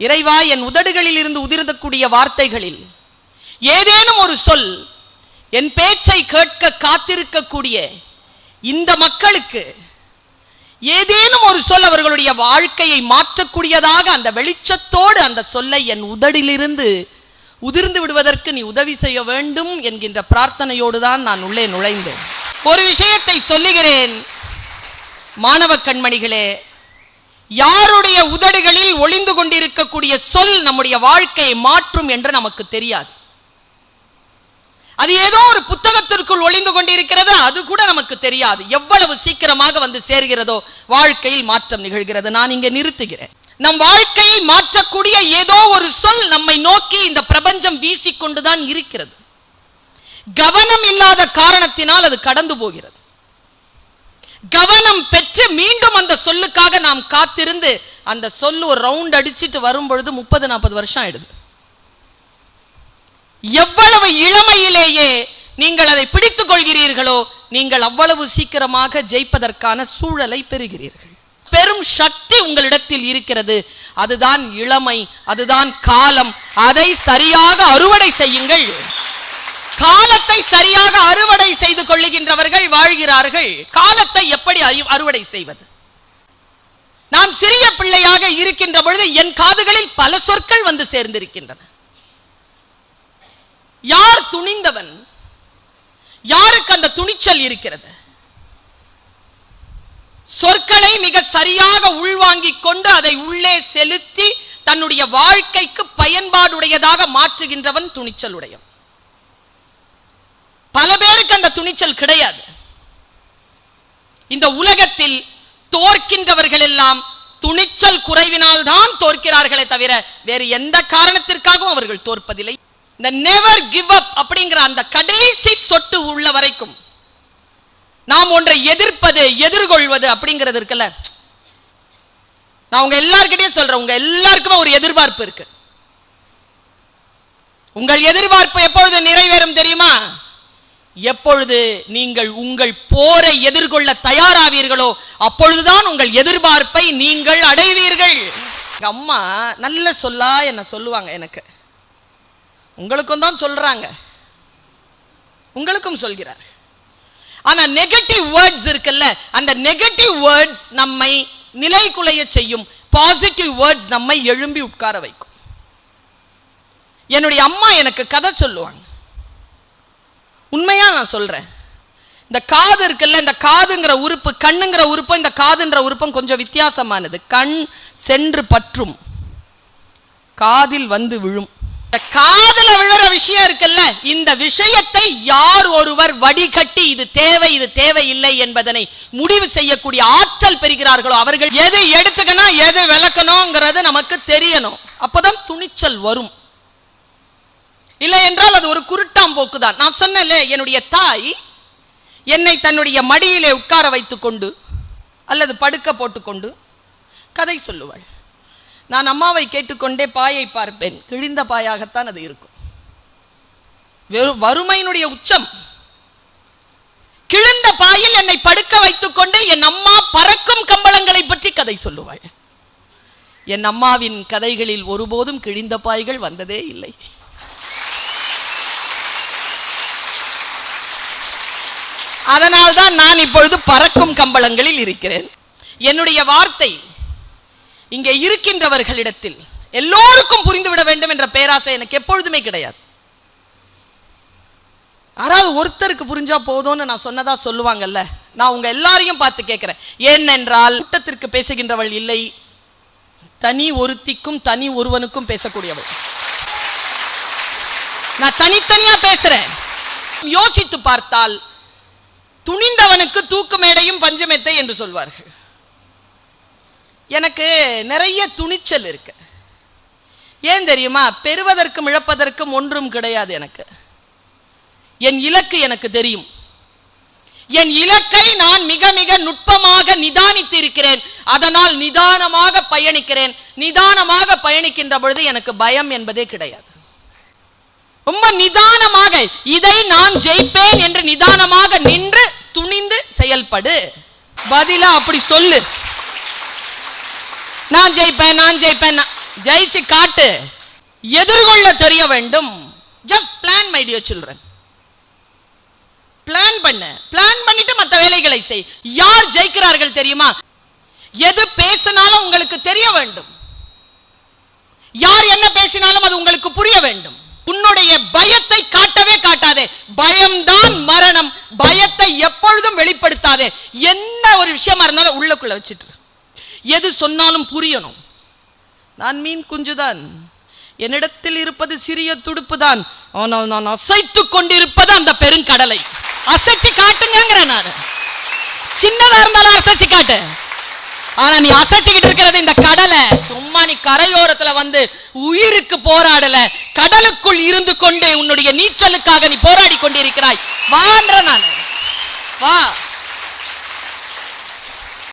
இறைவா என் உதடுகளில் இருந்து உதிர்ந்தக்கூடிய வார்த்தைகளில் ஏதேனும் ஒரு சொல் என் பேச்சை கேட்க காத்திருக்கக்கூடிய இந்த மக்களுக்கு ஏதேனும் ஒரு சொல் அவர்களுடைய வாழ்க்கையை மாற்றக்கூடியதாக அந்த வெளிச்சத்தோடு அந்த சொல்லை என் உதடிலிருந்து உதிர்ந்து விடுவதற்கு நீ உதவி செய்ய வேண்டும் என்கின்ற பிரார்த்தனையோடு தான் நான் உள்ளே நுழைந்தேன். ஒரு விஷயத்தை சொல்லுகிறேன் மாணவ கண்மணிகளே. யாருடைய உதடுகளில் ஒளிந்து கொண்டிருக்கக்கூடிய சொல் நம்முடைய வாழ்க்கையை மாற்றும் என்று நமக்கு தெரியாது. அது ஏதோ ஒரு புத்தகத்திற்குள் ஒளிந்து கொண்டிருக்கிறது அது கூட நமக்கு தெரியாது. எவ்வளவு சீக்கிரமாக வந்து சேர்கிறதோ வாழ்க்கையில் மாற்றம் நிகழ்கிறது. நான் இங்கே நிறுத்துகிறேன். நம் வாழ்க்கையை மாற்றக்கூடிய ஏதோ ஒரு சொல் நம்மை நோக்கி இந்த பிரபஞ்சம் வீசிக்கொண்டுதான் இருக்கிறது. கவனம் இல்லாத காரணத்தினால் அது கடந்து போகிறது. ஞானம் பெற்று மீண்டும் அந்த சொல்லுக்காக நாம் காத்திருந்து அந்த சொல்லு ஒரு ரவுண்ட் அடிச்சிட்டு வரும் பொழுது முப்பது நாற்பது வருஷம் ஆயிடுது. எவ்வளவு இளமையிலேயே நீங்கள் அதை பிடித்துக் கொள்கிறீர்களோ நீங்கள் அவ்வளவு சீக்கிரமாக ஜெயிப்பதற்கான சூழலை பெறுகிறீர்கள். பெரும் சக்தி உங்களிடத்தில் இருக்கிறது. அதுதான் இளமை அதுதான் காலம். அதை சரியாக அறுவடை செய்யுங்கள். காலத்தை சரியாக அறுவடை செய்து கொள்ளுகின்றவர்கள் வாழ்கிறார்கள். காலத்தை எப்படி அறுவடை செய்வது? நான் சிறிய பிள்ளையாக இருக்கின்ற பொழுது என் காதுகளில் பல சொற்கள் வந்து சேர்ந்திருக்கின்றன. யார் துணிந்தவன்? யாருக்கு அந்த துணிச்சல் இருக்கிறது? சொற்களை மிக சரியாக உள்வாங்கிக் கொண்டு அதை உள்ளே செலுத்தி தன்னுடைய வாழ்க்கைக்கு பயன்பாடுடையதாக மாற்றுகின்றவன் துணிச்சல் உடையவன் பல பேருக்கு அந்த துணிச்சல் கிடையாது. இந்த உலகத்தில் தோற்கின்றவர்கள் எல்லாம் துணிச்சல் குறைவினால் தான் தோற்கிறார்களே தவிர வேறு எந்த காரணத்திற்காகவும் அவர்கள் தோற்பதில்லை. இந்த நெவர் கிவ் அப் அப்படிங்கிற அந்த கடைசி சொட்டு உள்ள வரைக்கும் நாம் ஒன்றை எதிர்ப்பது எதிர்கொள்வது அப்படிங்கிறது இருக்குல்ல. நான் உங்க எல்லார்கிட்டையும் சொல்றேன் உங்க எல்லாருக்குமே ஒரு எதிர்பார்ப்பு இருக்கு. உங்கள் எதிர்பார்ப்பு எப்பொழுது நிறைவேறும் தெரியுமா? எப்பொழுது நீங்கள் உங்கள் போரை எதிர்கொள்ள தயாராவீர்களோ அப்பொழுதுதான் உங்கள் எதிர்பார்ப்பை நீங்கள் அடைவீர்கள். எங்கள் அம்மா நல்ல சொல்லா என்ன சொல்லுவாங்க எனக்கு. உங்களுக்கும் தான் சொல்றாங்க. உங்களுக்கும் சொல்கிறார். ஆனா நெகட்டிவ் வேர்ட்ஸ் இருக்குல்ல அந்த நெகட்டிவ் வேர்ட்ஸ் நம்மை நிலைகுலைய செய்யும். பாசிட்டிவ் வேர்ட்ஸ் நம்மை எழும்பி உட்கார வைக்கும். என்னுடைய அம்மா எனக்கு கதை சொல்லுவாங்க. உண்மையா நான் சொல்றேன். இந்த காது இருக்குல்ல இந்த காதுங்கிற உறுப்பு கண்ணுங்கிற உறுப்பும் இந்த காதுன்ற உறுப்பும் கொஞ்சம் வித்தியாசமானது. கண் சென்று பற்றும். காதில் வந்து விழும். இந்த காதுல விழுற விஷயம் இருக்குல்ல இந்த விஷயத்தை யார் ஒருவர் வடிகட்டி இது தேவை இது தேவையில்லை என்பதனை முடிவு செய்யக்கூடிய ஆற்றல் பெறுகிறார்களோ அவர்கள் எது எடுத்துக்கணும் எது விளக்கணுங்கிறது நமக்கு தெரியணும். அப்பதான் துணிச்சல் வரும். இல்லை என்றால் அது ஒரு குருட்டாம் போக்குதான். நான் சொன்னேன்ல என்னுடைய தாய் என்னை தன்னுடைய மடியிலே உட்கார வைத்துக் கொண்டு அல்லது படுக்க போட்டுக்கொண்டு கதை சொல்லுவாள். நான் அம்மாவை கேட்டுக்கொண்டே பாயை பார்ப்பேன். கிழிந்த பாயாகத்தான் அது இருக்கும். வெறும் வறுமையினுடைய உச்சம். கிழிந்த பாயில் என்னை படுக்க வைத்துக் கொண்டு என் அம்மா பறக்கும் கம்பளங்களை பற்றி கதை சொல்லுவாள். என் அம்மாவின் கதைகளில் ஒருபோதும் கிழிந்த பாய்கள் வந்ததே இல்லை. அதனால் தான் நான் இப்பொழுது பறக்கும் கம்பளங்களில் இருக்கிறேன். என்னுடைய வார்த்தை இங்கே இருக்கின்றவர்களிடத்தில் எல்லோருக்கும் புரிந்துவிட வேண்டும் என்ற பேராசை எனக்கு எப்பொழுதுமே கிடையாது. யாராவது ஒருத்தருக்கு புரிஞ்சா போதும்னு நான் சொன்னதா சொல்லுவாங்கல்ல நான் உங்க எல்லாரையும் பார்த்து கேட்கிறேன். ஏனென்றால் கூட்டத்திற்கு பேசுகின்றவள் இல்லை தனி ஒருத்திக்கும் தனி ஒருவனுக்கும் பேசக்கூடியவள். நான் தனித்தனியா பேசுறேன். யோசித்து பார்த்தால் துணிந்தவனுக்கு தூக்கு மேடையும் பஞ்சமெத்தை என்று சொல்வார்கள். எனக்கு நிறைய துணிச்சல் இருக்கு. ஏன் தெரியுமா? பெறுவதற்கும் இழப்பதற்கும் ஒன்றும் கிடையாது எனக்கு. என் இலக்கு எனக்கு தெரியும். என் இலக்கை நான் மிக மிக நுட்பமாக நிதானித்து இருக்கிறேன் அதனால் நிதானமாக பயணிக்கிறேன். நிதானமாக பயணிக்கின்ற பொழுது எனக்கு பயம் என்பதே கிடையாது. ரொம்ப நிதானமாக இதை நான் ஜெயிப்பேன் என்று நிதானமாக நின்று துணிந்து செயல்படு. பதிலா அப்படி சொல்லு. நான் ஜெயிப்பேன் நான் ஜெயிப்பேன் ஜெயிச்சு காட்டு. எதிர்கொள்ள தெரிய வேண்டும். Just plan my dear children plan பண்ணு. பிளான் பண்ணிட்டு மற்ற வேலைகளை செய். யார் ஜெயிக்கிறார்கள் தெரியுமா? எது பேசினாலும் உங்களுக்கு தெரிய வேண்டும். யார் என்ன பேசினாலும் அது உங்களுக்கு புரிய வேண்டும். உன்னுடைய பயத்தை காட்டவே காட்டாதே. பயம்தான் மரணம். பயத்தை எப்பொழுது பண்ணாதே என்ன ஒரு விஷயமா இருந்தாலும் உள்ளக்குள்ள வச்சுட்டு எது சொன்னாலும் புரியணும். நான் மீன் குஞ்சுதான். என்னிடத்தில் இருப்பது சிறிய துடுப்பு தான் ஆனால் நான் அசைத்து கொண்டிருப்பது அந்த பெருங்கடலை. அசைச்சு காட்டுங்கிற நான். சின்னதா இருந்தாலும் அசைச்சு காட்டு. ஆனா நீ அசைச்சுக்கிட்டு இருக்கிறது இந்த கடலை. சும்மா நீ கரையோரத்துல வந்து உயிருக்கு போராடல. கடலுக்குள் இருந்து கொண்டு உன்னுடைய நீச்சலுக்காக நீ போராடி கொண்டிருக்கிறாய். வான்ற நான். வா.